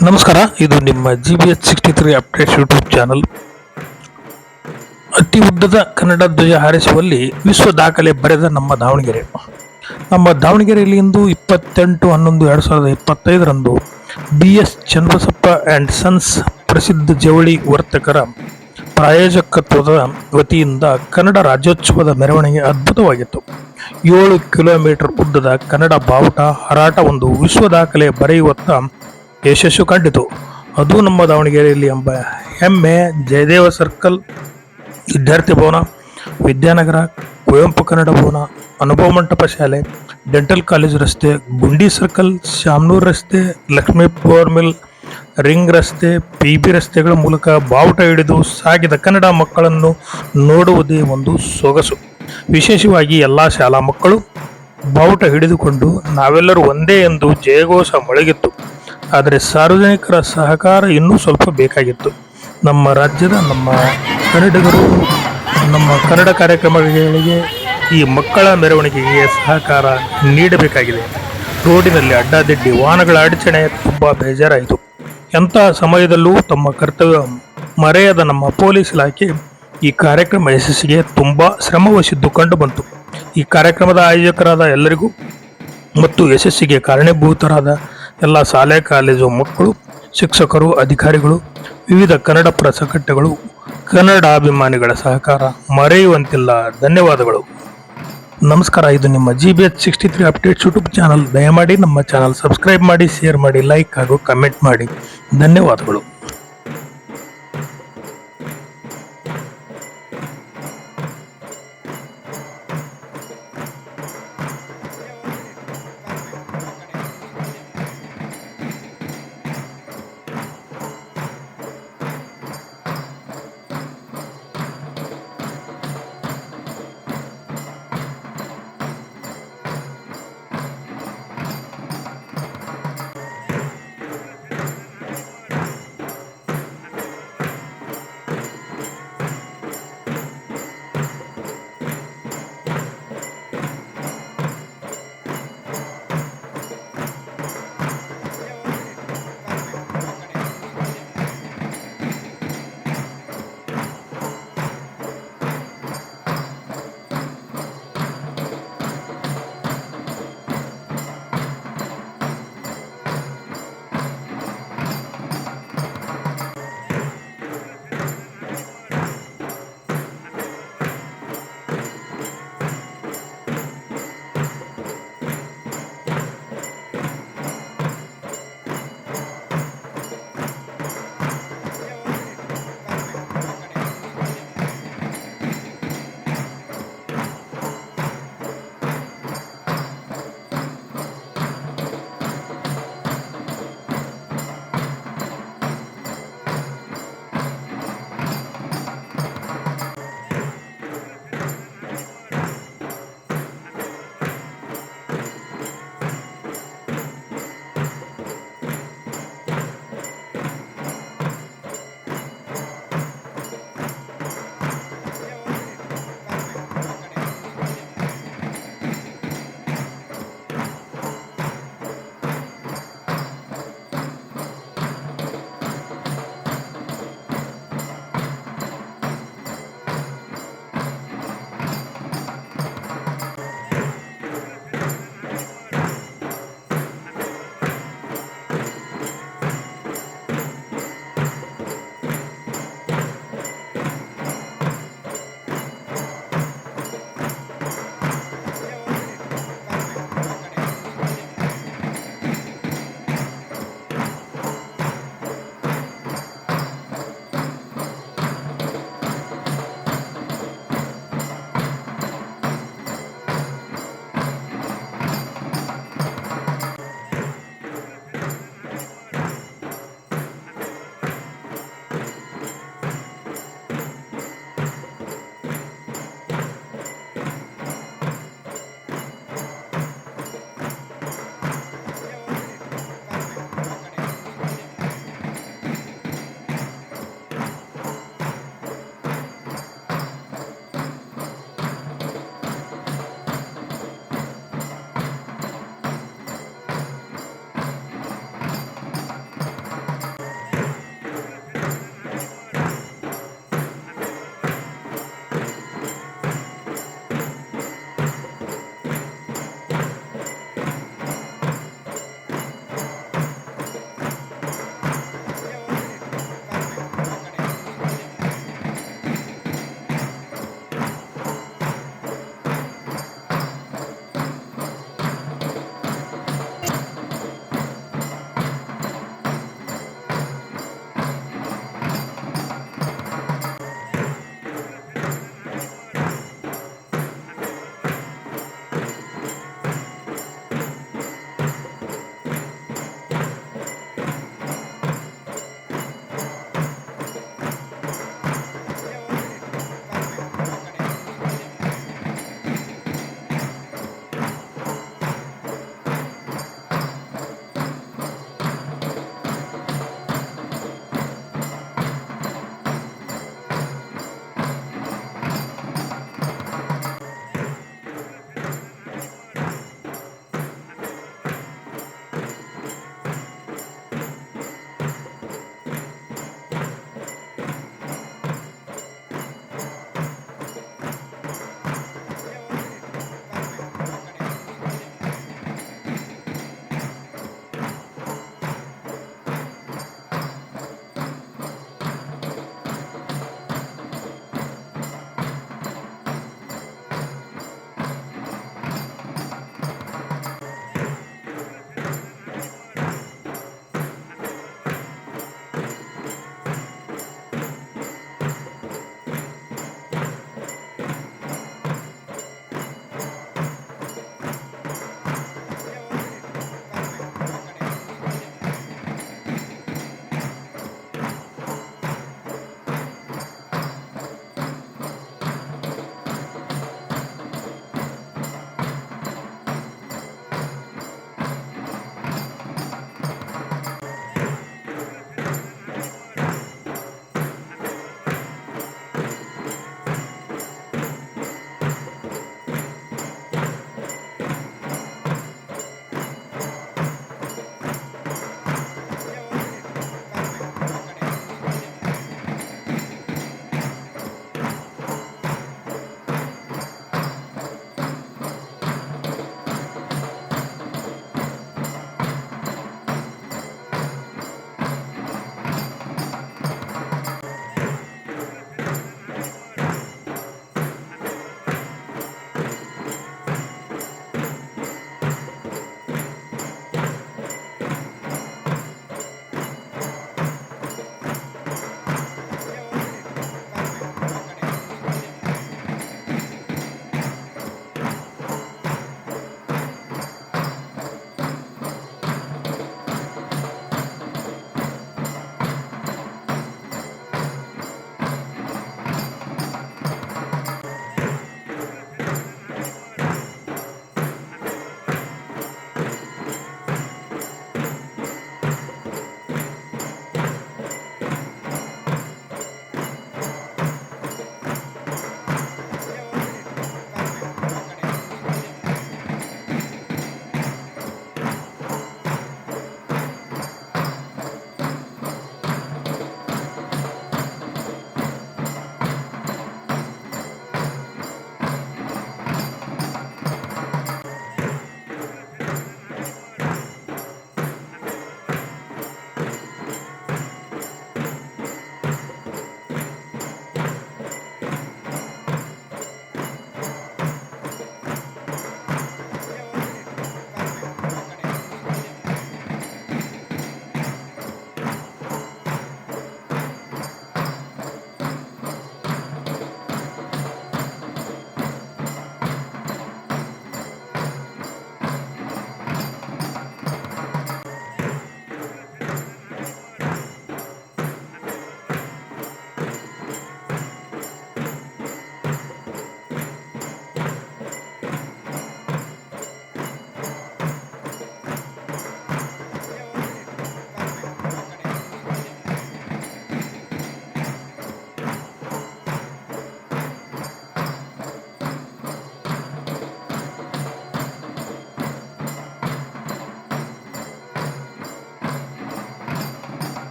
ನಮಸ್ಕಾರ, ಇದು ನಿಮ್ಮ G B H sixty three updates YouTube channel ಅತಿ ಉದ್ದದ ಕನ್ನಡ ಧ್ವಜ ಹಾರಿಸುವಲ್ಲಿ ವಿಶ್ವ ದಾಖಲೆ ಬರೆದ ನಮ್ಮ ದಾವಣಗೆರೆ. ನಮ್ಮ ದಾವಣಗೆರೆಯಲ್ಲಿ ಇಂದು ಇಪ್ಪತ್ತೆಂಟು ಹನ್ನೊಂದು ಎರಡು ಸಾವಿರದ ಇಪ್ಪತ್ತೈದರಂದು B S Chandrasappa and sons ಪ್ರಸಿದ್ಧ ಜವಳಿ ವರ್ತಕರ ಪ್ರಾಯೋಜಕತ್ವದ ವತಿಯಿಂದ ಕನ್ನಡ ರಾಜ್ಯೋತ್ಸವದ ಮೆರವಣಿಗೆ ಅದ್ಭುತವಾಗಿತ್ತು. ಏಳು ಕಿಲೋಮೀಟರ್ ಉದ್ದದ ಕನ್ನಡ ಬಾವುಟ ಹಾರಾಟ ಒಂದು ವಿಶ್ವ ದಾಖಲೆ ಬರೆಯುವತ್ತ ಯಶಸ್ಸು ಕಂಡಿತು. ಅದು ನಮ್ಮ ದಾವಣಗೆರೆಯಲ್ಲಿ ಎಂಬ ಹೆಮ್ಮೆ ಜಯದೇವ ಸರ್ಕಲ್ ವಿದ್ಯಾರ್ಥಿ ಭವನ, ವಿದ್ಯಾನಗರ, ಕುವೆಂಪು ಕನ್ನಡ ಭವನ, ಅನುಭವ ಮಂಟಪ ಶಾಲೆ, ಡೆಂಟಲ್ ಕಾಲೇಜ್ ರಸ್ತೆ, ಗುಂಡಿ ಸರ್ಕಲ್ ಶಾಮನೂರು ರಸ್ತೆ, ಲಕ್ಷ್ಮೀ ಪವರ್ ಮಿಲ್ ರಿಂಗ್ ರಸ್ತೆ ಪಿ ಬಿ ರಸ್ತೆಗಳ ಮೂಲಕ ಬಾವುಟ ಹಿಡಿದು ಸಾಗಿದ ಕನ್ನಡ ಮಕ್ಕಳನ್ನು ನೋಡುವುದೇ ಒಂದು ಸೊಗಸು. ವಿಶೇಷವಾಗಿ ಎಲ್ಲ ಶಾಲಾ ಮಕ್ಕಳು ಬಾವುಟ ಹಿಡಿದುಕೊಂಡು ನಾವೆಲ್ಲರೂ ಒಂದೇ ಎಂದು ಜಯಘೋಷ ಮೊಳಗಿತ್ತು. ಆದರೆ ಸಾರ್ವಜನಿಕರ ಸಹಕಾರ ಇನ್ನೂ ಸ್ವಲ್ಪ ಬೇಕಾಗಿತ್ತು. ನಮ್ಮ ರಾಜ್ಯದ ನಮ್ಮ ಕನ್ನಡಿಗರು, ನಮ್ಮ ಕನ್ನಡ ಕಾರ್ಯಕ್ರಮಗಳಿಗೆ ಈ ಮಕ್ಕಳ ಮೆರವಣಿಗೆಗೆ ಸಹಕಾರ ನೀಡಬೇಕಾಗಿದೆ. ರೋಡಿನಲ್ಲಿ ಅಡ್ಡಾದಿಡ್ಡಿ ವಾಹನಗಳ ಅಡಚಣೆ ತುಂಬ ಬೇಜಾರಾಯಿತು. ಎಂಥ ಸಮಯದಲ್ಲೂ ತಮ್ಮ ಕರ್ತವ್ಯ ಮರೆಯದ ನಮ್ಮ ಪೊಲೀಸ್ ಇಲಾಖೆ ಈ ಕಾರ್ಯಕ್ರಮ ಯಶಸ್ಸಿಗೆ ತುಂಬ ಶ್ರಮವಹಿಸಿದ್ದು ಕಂಡು ಬಂತು. ಈ ಕಾರ್ಯಕ್ರಮದ ಆಯೋಜಕರಾದ ಎಲ್ಲರಿಗೂ ಮತ್ತು ಯಶಸ್ಸಿಗೆ ಕಾರಣೀಭೂತರಾದ ಎಲ್ಲ ಶಾಲೆ, ಕಾಲೇಜು ಮಕ್ಕಳು, ಶಿಕ್ಷಕರು, ಅಧಿಕಾರಿಗಳು, ವಿವಿಧ ಕನ್ನಡ ಪ್ರಸಕಟ್ಟೆಗಳು ಸಂಘಟನೆಗಳು ಕನ್ನಡಾಭಿಮಾನಿಗಳ ಸಹಕಾರ ಮರೆಯುವಂತಿಲ್ಲ. ಧನ್ಯವಾದಗಳು. ನಮಸ್ಕಾರ, ಇದು ನಿಮ್ಮ G B H sixty three updates YouTube channel ದಯಮಾಡಿ ನಮ್ಮ ಚಾನಲ್ ಸಬ್ಸ್ಕ್ರೈಬ್ ಮಾಡಿ ಶೇರ್ ಮಾಡಿ ಲೈಕ್ ಹಾಗೂ ಕಮೆಂಟ್ ಮಾಡಿ. ಧನ್ಯವಾದಗಳು.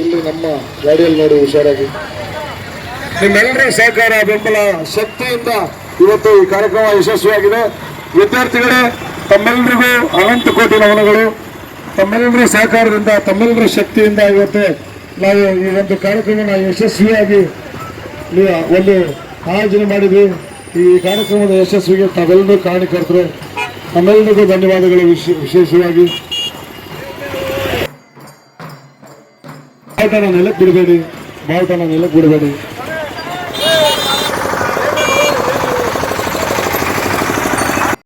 ಇಲ್ಲಿ ನಮ್ಮ ಗಾಡಿಯಲ್ಲಿ ನೋಡಿ ಹುಷಾರಾಗಿ. ನಿಮ್ಮೆಲ್ಲರ ಸಹಕಾರ ಬೆಂಬಲ ಶಕ್ತಿಯಿಂದ ಇವತ್ತು ಈ ಕಾರ್ಯಕ್ರಮ ಯಶಸ್ವಿಯಾಗಿದೆ. ವಿದ್ಯಾರ್ಥಿಗಳೇ, ತಮ್ಮೆಲ್ಲರಿಗೂ ಅನಂತ ಕೋಟಿ ನಮನಗಳು. ತಮ್ಮೆಲ್ಲರ ಸಹಕಾರದಿಂದ, ತಮ್ಮೆಲ್ಲರ ಶಕ್ತಿಯಿಂದ ಇವತ್ತು ನಾವು ಈ ಒಂದು ಕಾರ್ಯಕ್ರಮನ ಯಶಸ್ವಿಯಾಗಿ ಒಂದು ಆಯೋಜನೆ ಮಾಡಿದ್ವಿ ಈ ಕಾರ್ಯಕ್ರಮದ ಯಶಸ್ವಿಗೆ ತಾವೆಲ್ಲರೂ ಕಾರಣಕರ್ತರು ತಮ್ಮೆಲ್ಲರಿಗೂ ಧನ್ಯವಾದಗಳು ವಿಶೇ ವಿಶೇಷವಾಗಿ. ಬಾವುಟನ ನೆಲಕ್ಕೆ ಬಿಡಬೇಡಿ ಬಾವುಟನ ನೆಲಕ್ಕೆ ಬಿಡಬೇಡಿ